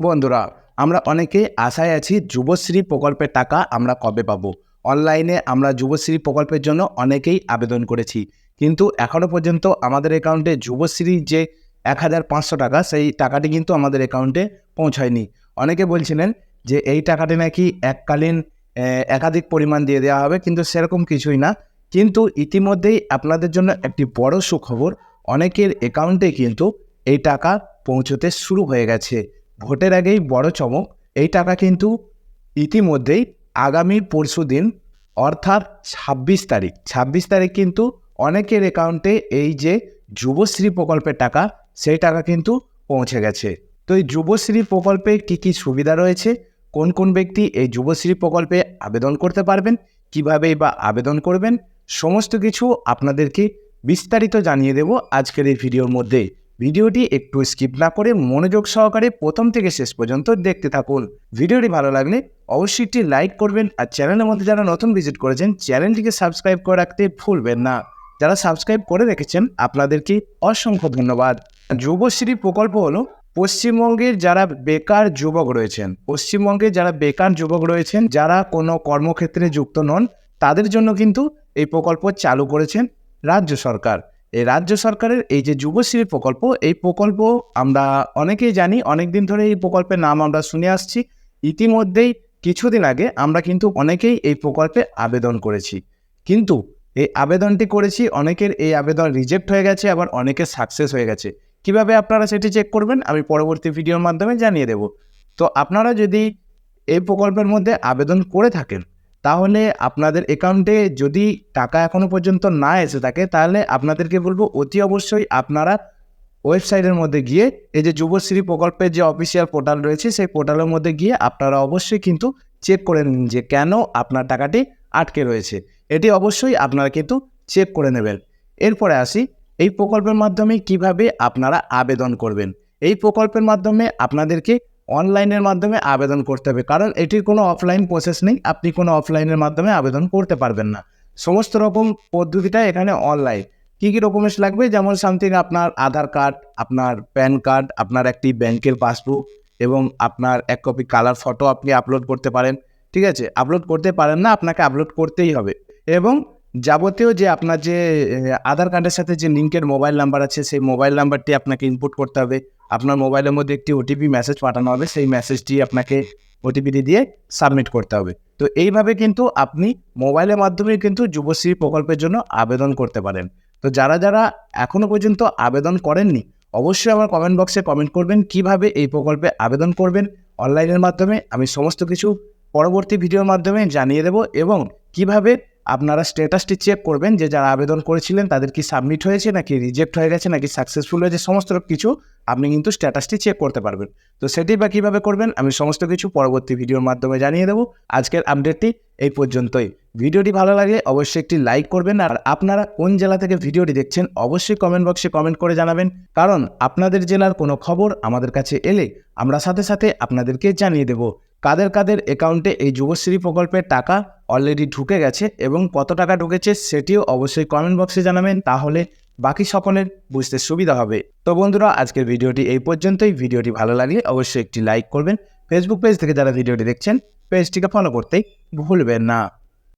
বন্ধুরা, আমরা অনেকে আশায় আছি যুবশ্রী প্রকল্পের টাকা আমরা কবে পাব। অনলাইনে আমরা যুবশ্রী প্রকল্পের জন্য অনেকেই আবেদন করেছি। কিন্তু এখনও পর্যন্ত আমাদের অ্যাকাউন্টে যুবশ্রীর যে এক হাজার পাঁচশো টাকা, সেই টাকাটি কিন্তু আমাদের অ্যাকাউন্টে পৌঁছায়নি। অনেকে বলছিলেন যে এই টাকাটি নাকি এককালীন একাধিক পরিমাণ দিয়ে দেওয়া হবে, কিন্তু সেরকম কিছুই না। কিন্তু ইতিমধ্যেই আপনাদের জন্য একটি বড় সুখবর, অনেকের অ্যাকাউন্টে কিন্তু এই টাকা পৌঁছতে শুরু হয়ে গেছে। ভোটের আগেই বড় চমক। এই টাকা কিন্তু ইতিমধ্যেই আগামী পরশু দিন, অর্থাৎ ছাব্বিশ তারিখ। ছাব্বিশ তারিখ কিন্তু অনেকের অ্যাকাউন্টে এই যে যুবশ্রী প্রকল্পের টাকা, সেই টাকা কিন্তু পৌঁছে গেছে। তো এই যুবশ্রী প্রকল্পে কী কী সুবিধা রয়েছে? কোন কোন ব্যক্তি এই যুবশ্রী প্রকল্পে আবেদন করতে পারবেন? কীভাবে বা আবেদন করবেন? সমস্ত কিছু আপনাদেরকে বিস্তারিত জানিয়ে দেব আজকের এই ভিডিওর মধ্যে। ভিডিওটি একটু স্কিপ না করে মনোযোগ সহকারে প্রথম থেকে শেষ পর্যন্ত দেখতে থাকুন। ভিডিওটি ভালো লাগলে অবশ্যই একটি লাইক করবেন আর চ্যানেলের মধ্যে যারা নতুন ভিজিট করেছেন, চ্যানেলটিকে সাবস্ক্রাইব করে রাখতে ভুলবেন না। যারা সাবস্ক্রাইব করে রেখেছেন, আপনাদেরকে অসংখ্য ধন্যবাদ। যুবশ্রী প্রকল্প হলো পশ্চিমবঙ্গের যারা বেকার যুবক রয়েছেন পশ্চিমবঙ্গে যারা বেকার যুবক রয়েছেন, যারা কোনো কর্মক্ষেত্রে যুক্ত নন, তাদের জন্য কিন্তু এই প্রকল্প চালু করেছেন রাজ্য সরকার। এই রাজ্য সরকারের এই যে যুবশ্রী প্রকল্প, এই প্রকল্প আমরা অনেকেই জানি অনেক দিন ধরে এই প্রকল্পের নাম আমরা শুনে আসছি। ইতিমধ্যেই কিছুদিন আগে আমরা কিন্তু অনেকেই এই প্রকল্পে আবেদন করেছি। কিন্তু এই আবেদনটি করেছি, অনেকের এই আবেদন রিজেক্ট হয়ে গেছে, আবার অনেকের সাকসেস হয়ে গেছে। কীভাবে আপনারা সেটি চেক করবেন, আমি পরবর্তী ভিডিওর মাধ্যমে জানিয়ে দেব। তো আপনারা যদি এই প্রকল্পের মধ্যে আবেদন করে থাকেন তাহলে আপনাদের অ্যাকাউন্টে যদি টাকা এখনও পর্যন্ত না এসে থাকে, তাহলে আপনাদেরকে বলব অতি অবশ্যই আপনারা ওয়েবসাইটের মধ্যে গিয়ে এই যে যুবশ্রী প্রকল্পের যে অফিসিয়াল পোর্টাল রয়েছে, সেই পোর্টালের মধ্যে গিয়ে আপনারা অবশ্যই কিন্তু চেক করে নিন যে কেন আপনার টাকাটি আটকে রয়েছে। এটি অবশ্যই আপনারা কিন্তু চেক করে নেবেন। এরপরে আসি, এই প্রকল্পের মাধ্যমে কীভাবে আপনারা আবেদন করবেন? এই প্রকল্পের মাধ্যমে আপনাদেরকে অনলাইনের মাধ্যমে আবেদন করতে হবে। কারণ এটির কোনো অফলাইন প্রসেস নেই। আপনি কোনো অফলাইনের মাধ্যমে আবেদন করতে পারবেন না। সমস্ত রকম পদ্ধতিটা এখানে অনলাইন কী কী ডকুমেন্টস লাগবে? যেমন সামথিং আপনার আধার কার্ড আপনার প্যান কার্ড আপনার একটি ব্যাংকের পাসবুক এবং আপনার এক কপি কালার ফটো আপনি আপলোড করতে পারেন। ঠিক আছে? আপলোড করতে পারেন না, আপনাকে আপলোড করতেই হবে। এবং যাবতীয় যে আপনার যে আধার কার্ডের সাথে যে লিঙ্কের মোবাইল নাম্বার আছে, সেই মোবাইল নাম্বারটি আপনাকে ইনপুট করতে হবে। আপনার মোবাইলের মধ্যে একটি ওটিপি মেসেজ পাঠানো হবে, সেই মেসেজটি আপনাকে ওটিপিটি দিয়ে সাবমিট করতে হবে। তো এইভাবে কিন্তু আপনি মোবাইলের মাধ্যমে কিন্তু যুবশ্রী প্রকল্পের জন্য আবেদন করতে পারেন। তো যারা যারা এখনও পর্যন্ত আবেদন করেননি, অবশ্যই আমার কমেন্ট বক্সে কমেন্ট করবেন কীভাবে এই প্রকল্পে আবেদন করবেন। অনলাইনের মাধ্যমে আমি সমস্ত কিছু পরবর্তী ভিডিওর মাধ্যমে জানিয়ে দেব এবং কীভাবে আপনারা স্ট্যাটাসটি চেক করবেন যে যারা আবেদন করেছিলেন তাদের কি সাবমিট হয়েছে নাকি রিজেক্ট হয়ে গেছে নাকি সাকসেসফুল হয়েছে, সমস্ত কিছু আপনি কিন্তু স্ট্যাটাসটি চেক করতে পারবেন। তো সেটি বা কীভাবে করবেন আমি সমস্ত কিছু পরবর্তী ভিডিওর মাধ্যমে জানিয়ে দেবো। আজকের আপডেটটি এই পর্যন্তই। ভিডিওটি ভালো লাগলে অবশ্যই একটি লাইক করবেন আর আপনারা কোন জেলা থেকে ভিডিওটি দেখছেন অবশ্যই কমেন্ট বক্সে কমেন্ট করে জানাবেন। কারণ আপনাদের জেলার কোনো খবর আমাদের কাছে এলে আমরা সাথে সাথে আপনাদেরকে জানিয়ে দেব। কাদের কাদের অ্যাকাউন্টে এই যুবশ্রী প্রকল্পের টাকা অলরেডি ঢুকে গেছে এবং কত টাকা ঢুকেছে সেটিও অবশ্যই কমেন্ট বক্সে জানাবেন, তাহলে বাকি সকলের বুঝতে সুবিধা হবে। তো বন্ধুরা, আজকের ভিডিওটি এই পর্যন্তই। ভিডিওটি ভালো লাগলে অবশ্যই একটি লাইক করবেন। ফেসবুক পেজ থেকে যারা ভিডিওটি দেখছেন পেজটিকে ফলো করতেই ভুলবেন না।